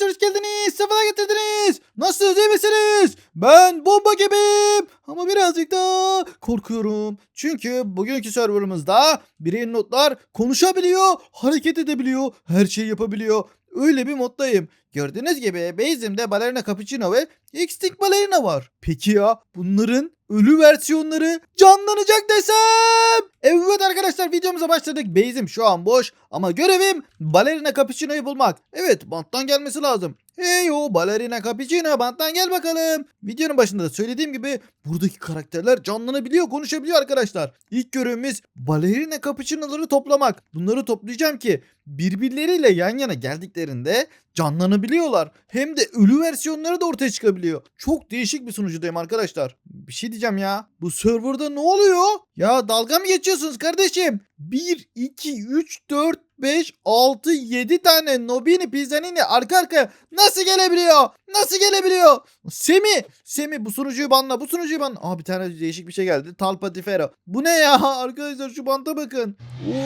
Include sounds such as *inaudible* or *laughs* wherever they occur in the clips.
arkadaşlar hoş geldiniz. Sefalar getirdiniz. Nasılsınız iyi misiniz? Ben bomba gibiyim. Ama birazcık daha korkuyorum. Çünkü bugünkü serverımızda birey notlar konuşabiliyor, hareket edebiliyor, her şeyi yapabiliyor. Öyle bir moddayım. Gördüğünüz gibi base'imde Balerina Cappuccino ve Extinct Balerina var. Peki ya bunların ölü versiyonları canlanacak desem? Evet arkadaşlar videomuza başladık. Base'im şu an boş ama görevim Balerina Cappuccino'yu bulmak. Evet banttan gelmesi lazım. Hey o Balerina Cappuccino banttan gel bakalım. Videonun başında da söylediğim gibi buradaki karakterler canlanabiliyor, konuşabiliyor arkadaşlar. İlk görevimiz Balerina Cappuccino'ları toplamak. Bunları toplayacağım ki birbirleriyle yan yana geldiklerinde canlanabiliyorlar. Hem de ölü versiyonları da ortaya çıkabiliyor. Çok değişik bir sunucudayım arkadaşlar. Bir şey diyeceğim ya. Bu serverda ne oluyor? Ya dalga mı geçiyorsunuz kardeşim? 1, 2, 3, 4, 5, 6, 7 tane Nobini Pizzanini arka arkaya nasıl gelebiliyor? Nasıl gelebiliyor? Semi, Semi bu sunucuyu banla, bu sunucuyu banla. Aa bir tane değişik bir şey geldi. Talpa Tifero. Bu ne ya? *laughs* Arkadaşlar şu banta bakın.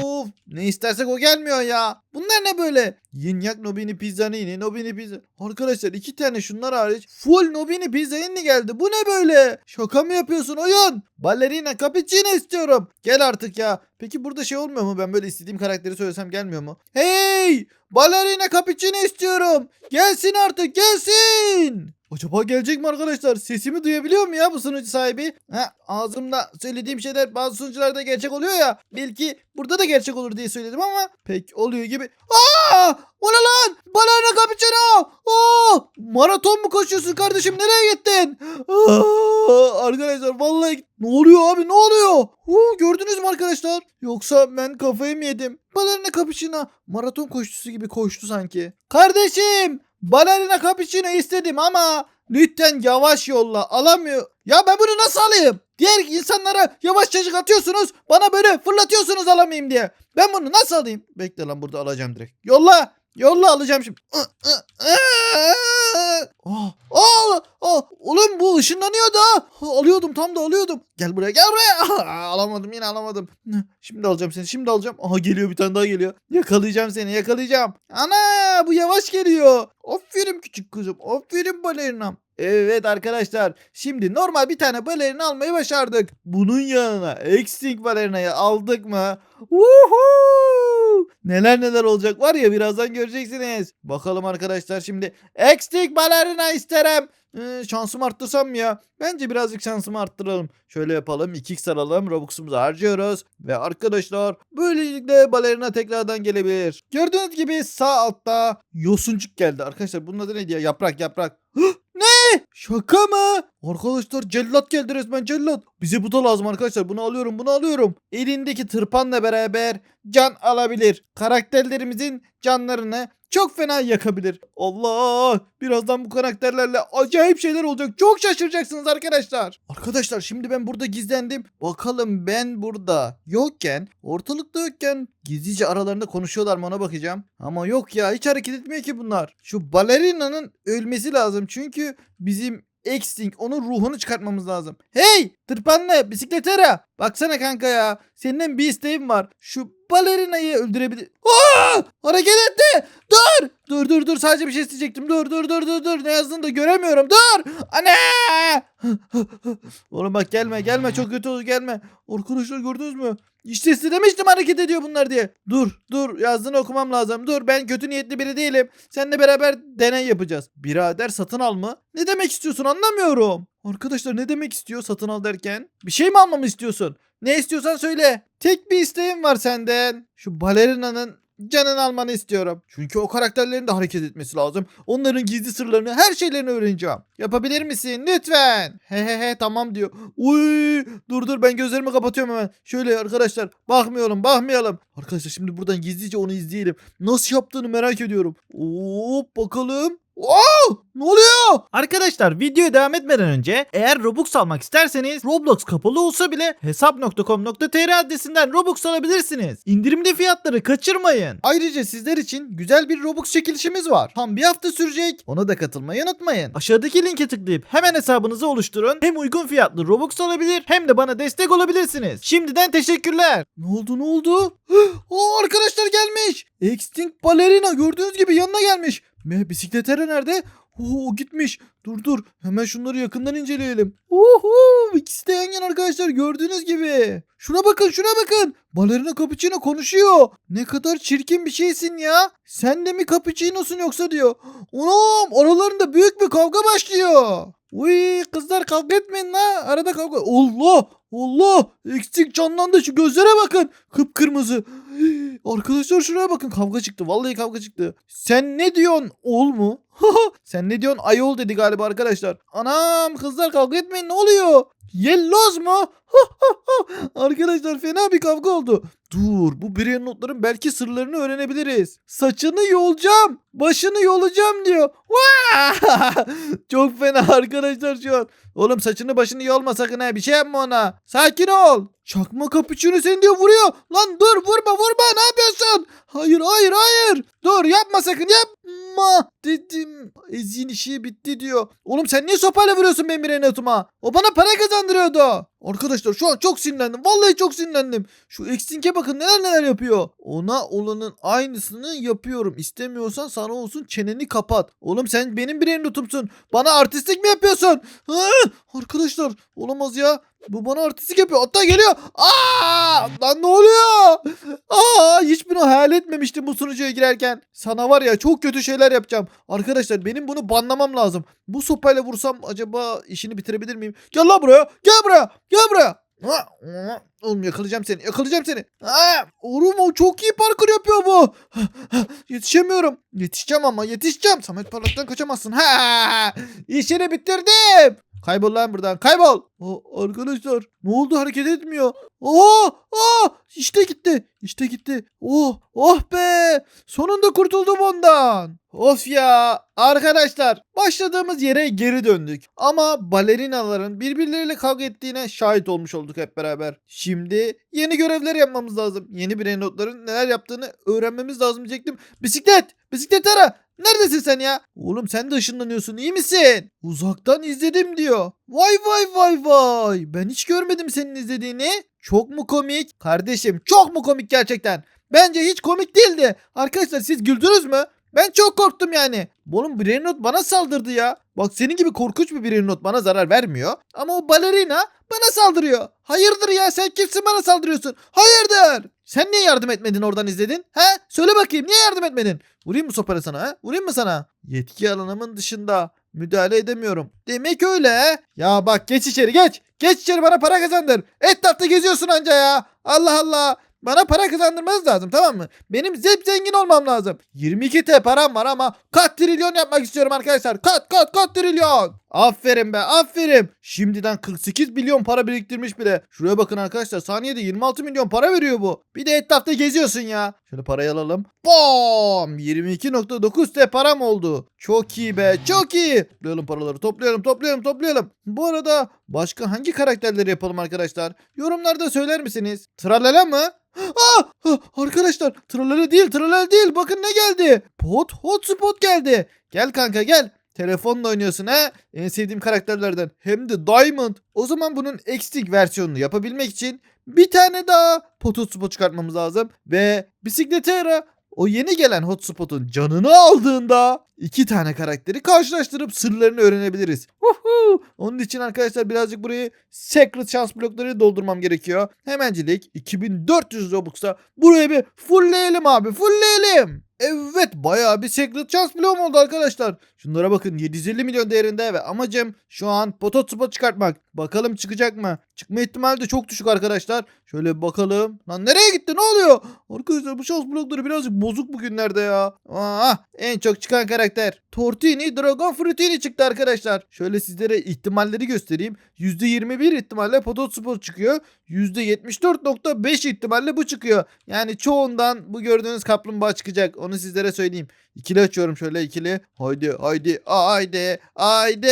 Of ne istersek o gelmiyor ya. Bunlar ne böyle? Yinyak Nobini Pizzanini, Nobini Pizza. Arkadaşlar iki tane şunlar hariç full Nobini Pizzanini geldi. Bu ne böyle? Şaka mı yapıyorsun oyun? Ballerina Cappuccino istiyorum. Gel artık ya. Peki burada şey olmuyor mu? Ben böyle istediğim karakteri söylesem gelmiyor mu? Hey! Ballerina Cappuccino istiyorum. Gelsin artık gelsin. Acaba gelecek mi arkadaşlar? Sesimi duyabiliyor mu ya bu sunucu sahibi? Ha, ağzımda söylediğim şeyler bazı sunucularda gerçek oluyor ya. Belki burada da gerçek olur diye söyledim ama pek oluyor gibi. Aa! O ne lan? Ballerina Cappuccino! Aa! Maraton mu koşuyorsun kardeşim? Nereye gittin? Aa! Arkadaşlar vallahi ne oluyor abi ne oluyor? Huu, gördünüz mü arkadaşlar? Yoksa ben kafayı mı yedim? Balerina Cappuccino maraton koşucusu gibi koştu sanki. Kardeşim balerina Cappuccino istedim ama lütfen yavaş yolla alamıyor. Ya ben bunu nasıl alayım? Diğer insanlara yavaşçacık atıyorsunuz bana böyle fırlatıyorsunuz alamayayım diye. Ben bunu nasıl alayım? Bekle lan burada alacağım direkt. Yolla. Yolla alacağım şimdi. Oh, oh, oh. Oğlum bu ışınlanıyor da. Alıyordum tam da alıyordum. Gel buraya gel buraya. *laughs* alamadım yine alamadım. Şimdi alacağım seni şimdi alacağım. Aha geliyor bir tane daha geliyor. Yakalayacağım seni yakalayacağım. Ana bu yavaş geliyor. Aferin küçük kızım. Aferin balerinam. Evet arkadaşlar şimdi normal bir tane balerina almayı başardık. Bunun yanına Extinct balerinayı aldık mı? Woohoo! Neler neler olacak var ya birazdan göreceksiniz. Bakalım arkadaşlar şimdi Extinct balerina isterim. Ee, şansımı arttırsam mı ya? Bence birazcık şansımı arttıralım. Şöyle yapalım. 2x alalım. Robux'umuzu harcıyoruz. Ve arkadaşlar böylelikle balerina tekrardan gelebilir. Gördüğünüz gibi sağ altta yosuncuk geldi. Arkadaşlar bunun adı neydi ya? Yaprak yaprak. Şaka mı? Arkadaşlar cellat geldi resmen cellat. Bize bu da lazım arkadaşlar. Bunu alıyorum bunu alıyorum. Elindeki tırpanla beraber can alabilir. Karakterlerimizin canlarını çok fena yakabilir. Allah! Birazdan bu karakterlerle acayip şeyler olacak. Çok şaşıracaksınız arkadaşlar. Arkadaşlar şimdi ben burada gizlendim. Bakalım ben burada yokken, ortalıkta yokken gizlice aralarında konuşuyorlar mı ona bakacağım. Ama yok ya hiç hareket etmiyor ki bunlar. Şu balerinanın ölmesi lazım. Çünkü bizim Extinct onun ruhunu çıkartmamız lazım. Hey tırpanlı bisikletera. Baksana kanka ya. Senden bir isteğim var. Şu balerinayı öldürebilir. Aa! Hareket etti. Dur. Dur dur dur sadece bir şey isteyecektim. Dur dur dur dur dur. Ne yazdığını da göremiyorum. Dur. Anne. Oğlum bak gelme gelme çok kötü olur gelme. Arkadaşlar gördünüz mü? İşte size demiştim hareket ediyor bunlar diye. Dur dur yazdığını okumam lazım. Dur ben kötü niyetli biri değilim. Seninle beraber deney yapacağız. Birader satın al mı? Ne demek istiyorsun anlamıyorum. Arkadaşlar ne demek istiyor satın al derken? Bir şey mi almamı istiyorsun? Ne istiyorsan söyle. Tek bir isteğim var senden. Şu balerinanın canını almanı istiyorum. Çünkü o karakterlerin de hareket etmesi lazım. Onların gizli sırlarını, her şeylerini öğreneceğim. Yapabilir misin? Lütfen. He he he tamam diyor. Uy dur dur ben gözlerimi kapatıyorum hemen. Şöyle arkadaşlar bakmayalım bakmayalım. Arkadaşlar şimdi buradan gizlice onu izleyelim. Nasıl yaptığını merak ediyorum. Hop bakalım. Oo! Ne oluyor? Arkadaşlar videoya devam etmeden önce eğer Robux almak isterseniz Roblox kapalı olsa bile hesap.com.tr adresinden Robux alabilirsiniz. İndirimli fiyatları kaçırmayın. Ayrıca sizler için güzel bir Robux çekilişimiz var. Tam bir hafta sürecek. Ona da katılmayı unutmayın. Aşağıdaki linke tıklayıp hemen hesabınızı oluşturun. Hem uygun fiyatlı Robux alabilir hem de bana destek olabilirsiniz. Şimdiden teşekkürler. Ne oldu ne oldu? *gasps* Oo arkadaşlar gelmiş. Extinct Ballerina gördüğünüz gibi yanına gelmiş. Me bisikletera nerede? Oo, gitmiş. Dur dur. Hemen şunları yakından inceleyelim. Uhu, ikisi de yan yana arkadaşlar gördüğünüz gibi. Şuna bakın şuna bakın. Balerina Cappuccino konuşuyor. Ne kadar çirkin bir şeysin ya. Sen de mi Cappuccino'sun yoksa diyor. Anam aralarında büyük bir kavga başlıyor. Uy kızlar kavga etmeyin la. Arada kavga. Allah Allah. Eksik canlandı şu gözlere bakın. Kıpkırmızı. *gasps* Arkadaşlar şuraya bakın kavga çıktı. Vallahi kavga çıktı. Sen ne diyorsun? Ol mu? *laughs* Sen ne diyorsun? Ayol dedi galiba arkadaşlar. Anam kızlar kavga etmeyin ne oluyor? Yelloz mu? *laughs* arkadaşlar fena bir kavga oldu. Dur bu bireyin notların belki sırlarını öğrenebiliriz. Saçını yolacağım. Başını yolacağım diyor. *laughs* Çok fena arkadaşlar şu an. Oğlum saçını başını yolma sakın ha bir şey yapma ona. Sakin ol. Çakma kapıçını seni diyor vuruyor. Lan dur vurma vurma ne yapıyorsun? Hayır hayır hayır. Dur yapma sakın yapma dedim. Ezin işi bitti diyor. Oğlum sen niye sopayla vuruyorsun benim birine notuma? O bana para kazandırıyordu. Arkadaşlar şu an çok sinirlendim. Vallahi çok sinirlendim. Şu Extink'e bakın neler neler yapıyor. Ona olanın aynısını yapıyorum. İstemiyorsan sana olsun çeneni kapat. Oğlum sen benim birey notumsun. Bana artistlik mi yapıyorsun? Ha? Arkadaşlar olamaz ya. Bu bana artistlik yapıyor. Hatta geliyor. Aa! Lan ne oluyor? Aa! Hiç bunu hayal etmemiştim bu sunucuya girerken. Sana var ya çok kötü şeyler yapacağım. Arkadaşlar benim bunu banlamam lazım. Bu sopayla vursam acaba işini bitirebilir miyim? Gel lan buraya. Gel buraya. Gel buraya. Ha, ha. Oğlum yakalayacağım seni. Yakalayacağım seni. Ha, oğlum o çok iyi parkur yapıyor bu. Yetişemiyorum. Yetişeceğim ama yetişeceğim. Samet Parlak'tan kaçamazsın. Ha! İşini bitirdim. Kaybol lan buradan. Kaybol. Aa, arkadaşlar ne oldu hareket etmiyor. Aa, aa, işte gitti. İşte gitti. Oh, oh be. Sonunda kurtuldum ondan. Of ya. Arkadaşlar başladığımız yere geri döndük. Ama balerinaların birbirleriyle kavga ettiğine şahit olmuş olduk hep beraber. Şimdi yeni görevler yapmamız lazım. Yeni birey notların neler yaptığını öğrenmemiz lazım diyecektim. Bisiklet. Bisiklet ara. Neredesin sen ya? Oğlum sen de ışınlanıyorsun iyi misin? Uzaktan izledim diyor. Vay vay vay vay. Ben hiç görmedim senin izlediğini. Çok mu komik? Kardeşim çok mu komik gerçekten? Bence hiç komik değildi. Arkadaşlar siz güldünüz mü? Ben çok korktum yani. Oğlum Brainrot bana saldırdı ya. Bak senin gibi korkunç bir Brainrot bana zarar vermiyor. Ama o balerina bana saldırıyor. Hayırdır ya sen kimsin bana saldırıyorsun? Hayırdır? Sen niye yardım etmedin oradan izledin? He? Söyle bakayım niye yardım etmedin? Vurayım mı sopayla sana ha? Vurayım mı sana? Yetki alanımın dışında. Müdahale edemiyorum. Demek öyle he? Ya bak geç içeri geç. Geç içeri bana para kazandır. Etrafta geziyorsun anca ya. Allah Allah. Bana para kazandırmanız lazım tamam mı? Benim zep zengin olmam lazım. 22 T param var ama kat trilyon yapmak istiyorum arkadaşlar. Kat kat kat trilyon. Aferin be aferin. Şimdiden 48 milyon para biriktirmiş bile. Şuraya bakın arkadaşlar saniyede 26 milyon para veriyor bu. Bir de etrafta geziyorsun ya. Şöyle parayı alalım. Bom! 22.9 T param oldu. Çok iyi be çok iyi. Toplayalım paraları toplayalım toplayalım toplayalım. Bu arada başka hangi karakterleri yapalım arkadaşlar? Yorumlarda söyler misiniz? Tralala mı? Ah, ah, arkadaşlar tralala değil tralala değil bakın ne geldi. Pot hotspot geldi. Gel kanka gel. Telefonla oynuyorsun ha? En sevdiğim karakterlerden. Hem de Diamond. O zaman bunun eksik versiyonunu yapabilmek için bir tane daha pot hotspot çıkartmamız lazım. Ve bisiklete ara. O yeni gelen hotspot'un canını aldığında iki tane karakteri karşılaştırıp sırlarını öğrenebiliriz. Woohoo! Onun için arkadaşlar birazcık burayı secret şans blokları doldurmam gerekiyor. Hemencilik 2400 Robux'ta buraya bir fullleyelim abi fullleyelim. Evet bayağı bir secret şans bloğum oldu arkadaşlar. Şunlara bakın 750 milyon değerinde ve amacım şu an pototspot çıkartmak. Bakalım çıkacak mı? Çıkma ihtimali de çok düşük arkadaşlar. Şöyle bir bakalım. Lan nereye gitti ne oluyor? Arkadaşlar bu şans blokları birazcık bozuk bugünlerde ya. Aa, en çok çıkan karakter. Tortini Dragon Fruitini çıktı arkadaşlar. Şöyle sizlere ihtimalleri göstereyim. %21 ihtimalle pototspot çıkıyor. %74.5 ihtimalle bu çıkıyor. Yani çoğundan bu gördüğünüz kaplumbağa çıkacak. Onu sizlere söyleyeyim. İkili açıyorum şöyle ikili. Haydi haydi haydi haydi.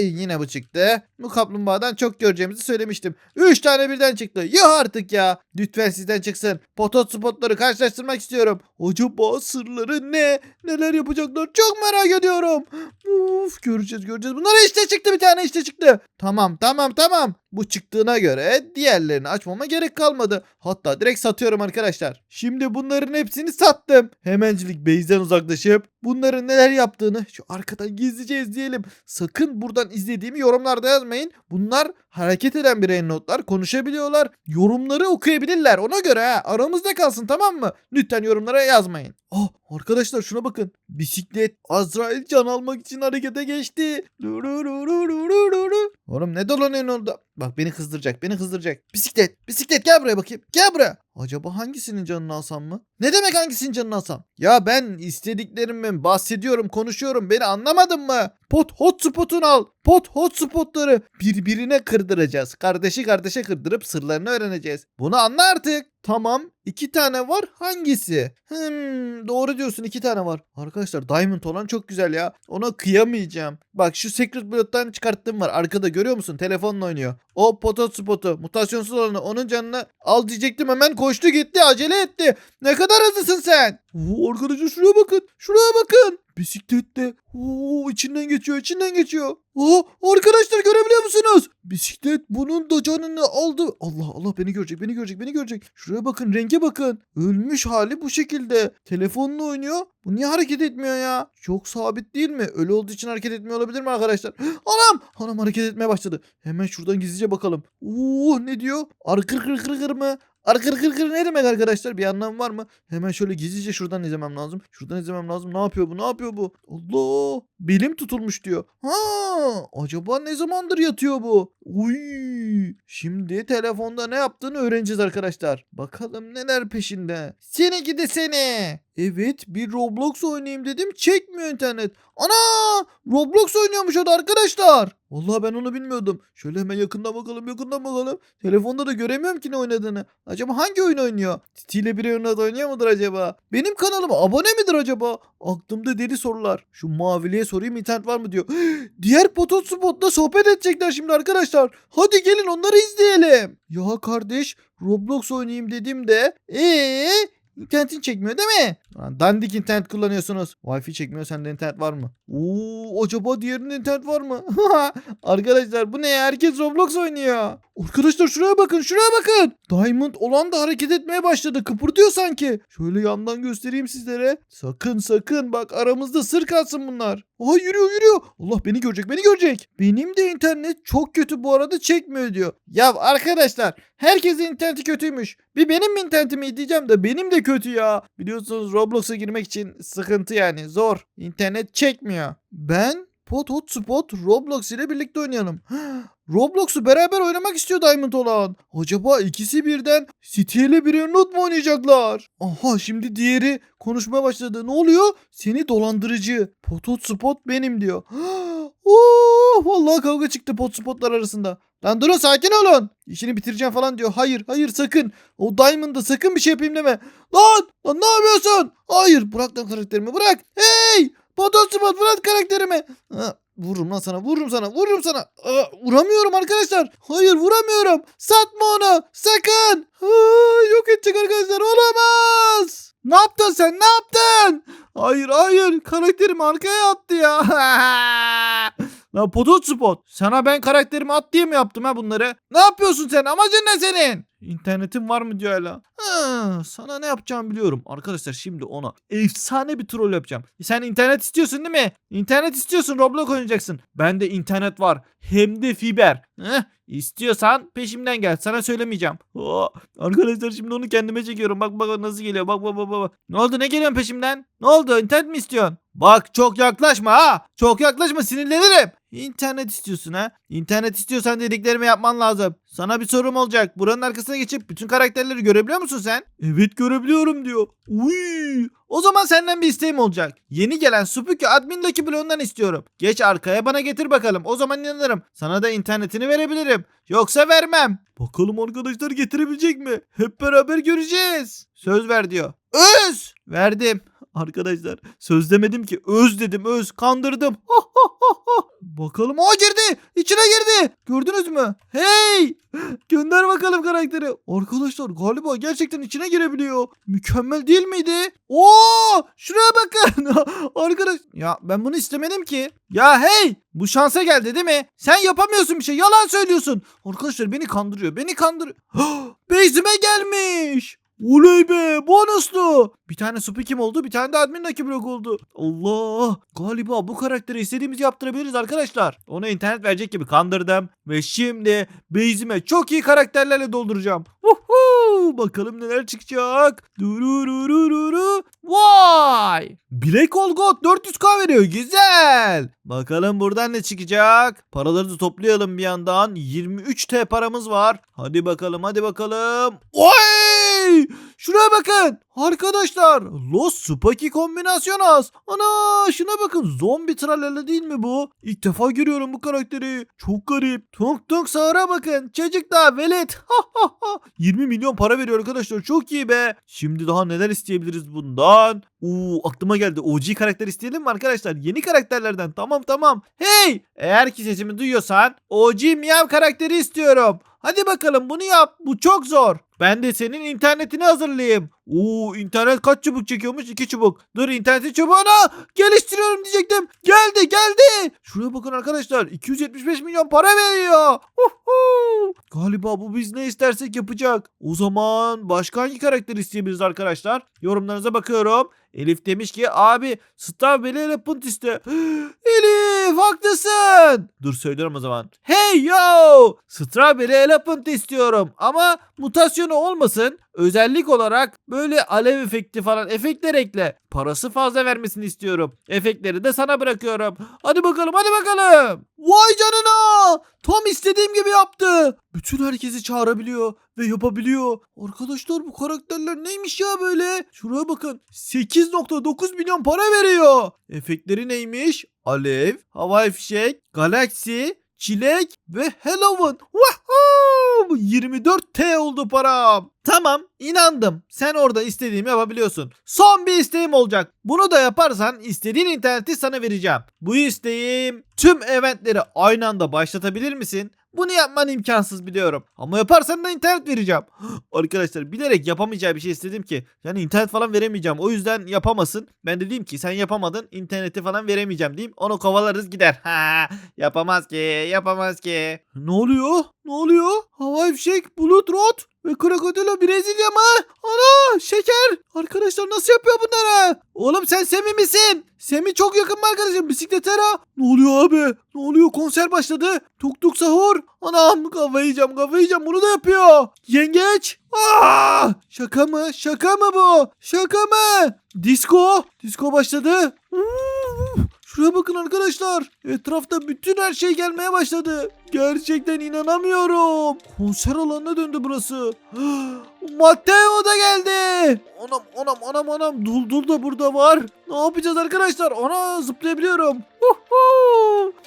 Yine bu çıktı. Bu kaplumbağadan çok göreceğimizi söylemiştim. 3 tane birden çıktı. Yuh artık ya. Lütfen sizden çıksın. Potot spotları karşılaştırmak istiyorum. Acaba sırları ne? Neler yapacaklar? Çok merak ediyorum. Uf göreceğiz göreceğiz. Bunlar işte çıktı bir tane işte çıktı. Tamam tamam tamam. Bu çıktığına göre diğerlerini açmama gerek kalmadı. Hatta direkt satıyorum arkadaşlar. Şimdi bunların hepsini sattım. Hemencilik base'den uzaklaşıp bunların neler yaptığını şu arkadan gizlice izleyelim. Sakın buradan izlediğimi yorumlarda yazmayın. Bunlar hareket eden birey notlar konuşabiliyorlar. Yorumları okuyabilirler. Ona göre ha aramızda kalsın tamam mı? Lütfen yorumlara yazmayın. Oh arkadaşlar şuna bakın. Bisiklet Azrail can almak için harekete geçti. Oğlum ne dolanıyorsun orada? Bak beni kızdıracak beni kızdıracak. Bisiklet bisiklet gel buraya bakayım. Gel buraya. Acaba hangisinin canını alsam mı? Ne demek hangisinin canını alsam? Ya ben istediklerimden bahsediyorum konuşuyorum beni anlamadın mı? Pot hotspot'unu al. Pot hotspot'ları birbirine kırdıracağız. Kardeşi kardeşe kırdırıp sırlarını öğreneceğiz. Bunu anla artık. Tamam. iki tane var. Hangisi? Hmm, doğru diyorsun iki tane var. Arkadaşlar Diamond olan çok güzel ya. Ona kıyamayacağım. Bak şu Secret Blood'dan çıkarttığım var. Arkada görüyor musun? Telefonla oynuyor. O pot spotu. Mutasyonsuz olanı. Onun canını al diyecektim hemen koştu gitti. Acele etti. Ne kadar hızlısın sen? Oo, arkadaşlar şuraya bakın. Şuraya bakın. Bisiklette. Oo, içinden geçiyor içinden geçiyor. Oo, arkadaşlar görebiliyor musunuz? Bisiklet bunun da canını aldı. Allah Allah beni görecek beni görecek beni görecek. Şuraya bakın renge bakın. Ölmüş hali bu şekilde. Telefonla oynuyor. Bu niye hareket etmiyor ya? Çok sabit değil mi? Ölü olduğu için hareket etmiyor olabilir mi arkadaşlar? *gasps* Anam! Anam hareket etmeye başladı. Hemen şuradan gizlice bakalım. Oo ne diyor? Arkır kır kır kır mı? Arkır kır kır ne demek arkadaşlar? Bir anlam var mı? Hemen şöyle gizlice şuradan izlemem lazım. Şuradan izlemem lazım. Ne yapıyor bu? Ne yapıyor bu? Allah! Belim tutulmuş diyor. Ha! Acaba ne zamandır yatıyor bu? Uy! Şimdi telefonda ne yaptığını öğreneceğiz arkadaşlar. Bakalım neler peşinde. Seni gidi seni. Evet bir Roblox oynayayım dedim çekmiyor internet. Ana Roblox oynuyormuş o da arkadaşlar. Vallahi ben onu bilmiyordum. Şöyle hemen yakından bakalım yakından bakalım. Telefonda da göremiyorum ki ne oynadığını. Acaba hangi oyun oynuyor? Titi ile bir oyunda oynuyor mudur acaba? Benim kanalıma abone midir acaba? Aklımda deli sorular. Şu maviliye sorayım internet var mı diyor. *gasps* Diğer potot spotla sohbet edecekler şimdi arkadaşlar. Hadi gelin onları izleyelim. Ya kardeş Roblox oynayayım dediğimde eee İnternetin çekmiyor değil mi? Lan dandik internet kullanıyorsunuz. Wi-Fi çekmiyor sende internet var mı? Oo acaba diğerinde internet var mı? *laughs* Arkadaşlar bu ne ya? Herkes Roblox oynuyor. Arkadaşlar şuraya bakın şuraya bakın. Diamond olan da hareket etmeye başladı. Kıpırdıyor sanki. Şöyle yandan göstereyim sizlere. Sakın sakın bak aramızda sır kalsın bunlar. Aha yürüyor yürüyor. Allah beni görecek beni görecek. Benim de internet çok kötü bu arada çekmiyor diyor. Ya arkadaşlar herkesin interneti kötüymüş. Bir benim mi internetimi diyeceğim de benim de kötü ya. Biliyorsunuz Roblox'a girmek için sıkıntı yani zor. İnternet çekmiyor. Ben Pot Hotspot Roblox ile birlikte oynayalım. *gasps* Roblox'u beraber oynamak istiyor Diamond olan. Acaba ikisi birden City ile bir not mu oynayacaklar? Aha şimdi diğeri konuşmaya başladı. Ne oluyor? Seni dolandırıcı. Pot Hotspot benim diyor. *gasps* Oh, vallahi kavga çıktı pot spotlar arasında. Lan durun sakin olun. İşini bitireceğim falan diyor. Hayır hayır sakın. O Diamond'da sakın bir şey yapayım deme. Lan, lan ne yapıyorsun? Hayır bırak lan karakterimi bırak. Hey Potosipot bırak karakterimi. Ha, vururum lan sana vururum sana vururum sana. Aa, vuramıyorum arkadaşlar. Hayır vuramıyorum. Satma onu sakın. Aa, yok edecek arkadaşlar olamaz. Ne yaptın sen ne yaptın? Hayır hayır karakterim arkaya attı ya. *laughs* Lan Potosipot sana ben karakterimi at diye mi yaptım ha bunları? Ne yapıyorsun sen amacın ne senin? İnternetin var mı diyor hala. Ha, sana ne yapacağımı biliyorum. Arkadaşlar şimdi ona efsane bir troll yapacağım. Sen internet istiyorsun değil mi? İnternet istiyorsun Roblox oynayacaksın. Bende internet var. Hem de fiber. Heh, istiyorsan peşimden gel. Sana söylemeyeceğim. Oo, arkadaşlar şimdi onu kendime çekiyorum. Bak bak nasıl geliyor. Bak bak bak bak. Ne oldu ne geliyorsun peşimden? Ne oldu internet mi istiyorsun? Bak çok yaklaşma ha. Çok yaklaşma sinirlenirim. İnternet istiyorsun ha? İnternet istiyorsan dediklerimi yapman lazım. Sana bir sorum olacak. Buranın arkasına geçip bütün karakterleri görebiliyor musun sen? Evet görebiliyorum diyor. Uy. O zaman senden bir isteğim olacak. Yeni gelen Spooky admindeki bloğundan istiyorum. Geç arkaya bana getir bakalım. O zaman inanırım. Sana da internetini verebilirim. Yoksa vermem. Bakalım arkadaşlar getirebilecek mi? Hep beraber göreceğiz. Söz ver diyor. Öz! Verdim. Arkadaşlar söz demedim ki öz dedim öz kandırdım. Bakalım o girdi. İçine girdi. Gördünüz mü? Hey! Gönder bakalım karakteri. Arkadaşlar galiba gerçekten içine girebiliyor. Mükemmel değil miydi? Oo! Şuraya bakın. *laughs* Arkadaş ya ben bunu istemedim ki. Ya hey! Bu şansa geldi değil mi? Sen yapamıyorsun bir şey. Yalan söylüyorsun. Arkadaşlar beni kandırıyor. Beni kandırıyor. *gasps* Beyzime gelmiş. Oley be bonuslu. Bir tane Supi kim oldu bir tane de admin Lucky Block oldu. Allah galiba bu karakteri istediğimizi yaptırabiliriz arkadaşlar. Ona internet verecek gibi kandırdım. Ve şimdi base'ime çok iyi karakterlerle dolduracağım. Uhu, bakalım neler çıkacak. Durururururu. Vay. Black Hole God 400k veriyor güzel. Bakalım buradan ne çıkacak. Paraları da toplayalım bir yandan. 23 T paramız var. Hadi bakalım hadi bakalım. Oy! Şuraya bakın. Arkadaşlar Los Spaki kombinasyon az. Ana şuna bakın zombi tralala değil mi bu? İlk defa görüyorum bu karakteri. Çok garip. Tunk tunk sağıra bakın. Çocuk da velet. Ha, ha, ha. 20 milyon para veriyor arkadaşlar. Çok iyi be. Şimdi daha neler isteyebiliriz bundan? Uuu aklıma geldi. OG karakter isteyelim mi arkadaşlar? Yeni karakterlerden. Tamam tamam. Hey! Eğer ki sesimi duyuyorsan OG Miyav karakteri istiyorum. Hadi bakalım bunu yap. Bu çok zor. Ben de senin internetini hazırlayayım. Oo internet kaç çubuk çekiyormuş? 2 çubuk. Dur internetin çubuğunu geliştiriyorum diyecektim. Geldi geldi. Şuraya bakın arkadaşlar. 275 milyon para veriyor. Uhu. Galiba bu biz ne istersek yapacak. O zaman başka hangi karakter isteyebiliriz arkadaşlar? Yorumlarınıza bakıyorum. Elif demiş ki abi Strawberry Elephant iste. *gasps* Elif haklısın. Dur söylüyorum o zaman. Hey yo! Strawberry Elephant istiyorum ama mutasyonu olmasın. Özellik olarak böyle alev efekti falan efektler ekle. Parası fazla vermesini istiyorum. Efektleri de sana bırakıyorum. Hadi bakalım hadi bakalım. Vay canına. Tam istediğim gibi yaptı. Bütün herkesi çağırabiliyor ve yapabiliyor. Arkadaşlar bu karakterler neymiş ya böyle? Şuraya bakın. 8.9 milyon para veriyor. Efektleri neymiş? Alev, havai fişek, galaksi, çilek ve Halloween. Woohoo! 24 T oldu param. Tamam inandım. Sen orada istediğimi yapabiliyorsun. Son bir isteğim olacak. Bunu da yaparsan istediğin interneti sana vereceğim. Bu isteğim tüm eventleri aynı anda başlatabilir misin? Bunu yapman imkansız biliyorum. Ama yaparsan da internet vereceğim. *gasps* Arkadaşlar bilerek yapamayacağı bir şey istedim ki. Yani internet falan veremeyeceğim. O yüzden yapamasın. Ben de diyeyim ki sen yapamadın. interneti falan veremeyeceğim diyeyim. Onu kovalarız gider. Ha, *laughs* yapamaz ki. Yapamaz ki. Ne oluyor? Ne oluyor? Havai fişek, bulut rot ve krokodilo Brezilya mı? Ana şeker. Arkadaşlar nasıl yapıyor bunları? Oğlum sen Semi misin? Semi çok yakın mı arkadaşım? Bisikletera. Ne oluyor abi? Ne oluyor? Konser başladı. Tuk tuk sahur. Anam kafayı yiyeceğim kafayı yiyeceğim. Bunu da yapıyor. Yengeç. Aa! Şaka mı? Şaka mı bu? Şaka mı? Disco. Disco başladı. Şuraya bakın arkadaşlar. Etrafta bütün her şey gelmeye başladı. Gerçekten inanamıyorum. Konser alanına döndü burası. *gasps* Matteo da geldi. Anam anam anam anam. Dul dul da burada var. Ne yapacağız arkadaşlar? Ana zıplayabiliyorum.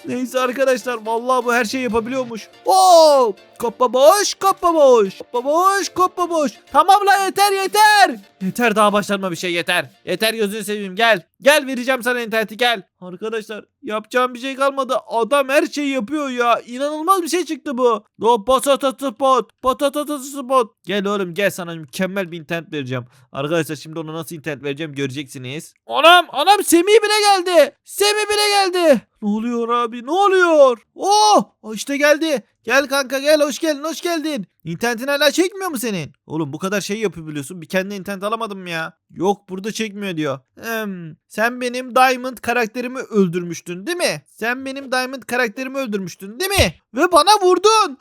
Neyse arkadaşlar vallahi bu her şeyi yapabiliyormuş. Oo! Kappa boş, kappa boş. Kappa boş, kappa boş. Tamam la yeter yeter. Yeter daha başlarma bir şey yeter. Yeter gözünü seveyim gel. Gel vereceğim sana interneti gel. Arkadaşlar yapacağım bir şey kalmadı. Adam her şeyi yapıyor ya. İnanılmaz bir şey çıktı bu. Do patata spot. Patata spot. Gel oğlum gel sana mükemmel bir internet vereceğim. Arkadaşlar şimdi ona nasıl internet vereceğim göreceksiniz. Anam anam Semih bile geldi. Semih bile geldi. Ne oluyor abi ne oluyor? Oh o işte geldi. Gel kanka gel hoş geldin hoş geldin. İnternetin hala çekmiyor mu senin? Oğlum bu kadar şey yapabiliyorsun bir kendine internet alamadım mı ya? Yok burada çekmiyor diyor. Hmm, sen benim Diamond karakterimi öldürmüştün değil mi? Sen benim Diamond karakterimi öldürmüştün değil mi? Ve bana vurdun.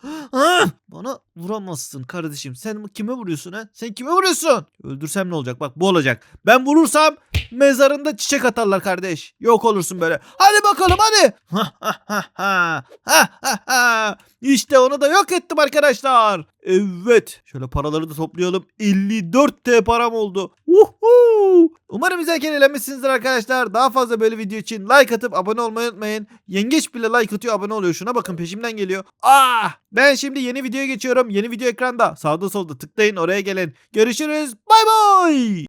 Bana vuramazsın kardeşim. Sen kime vuruyorsun ha? Sen kime vuruyorsun? Öldürsem ne olacak? Bak bu olacak. Ben vurursam mezarında çiçek atarlar kardeş. Yok olursun böyle. Hadi bakalım hadi. Ha ha ha ha. Ha ha ha. İşte onu da yok ettim arkadaşlar. Evet. Şöyle paraları da toplayalım. 54 T param oldu. Uhu. Umarım izlerken eğlenmişsinizdir arkadaşlar. Daha fazla böyle video için like atıp abone olmayı unutmayın. Yengeç bile like atıyor abone oluyor. Şuna bakın peşimden geliyor. Ah! Ben şimdi yeni videoya geçiyorum. Yeni video ekranda. Sağda solda tıklayın oraya gelin. Görüşürüz. Bay bay.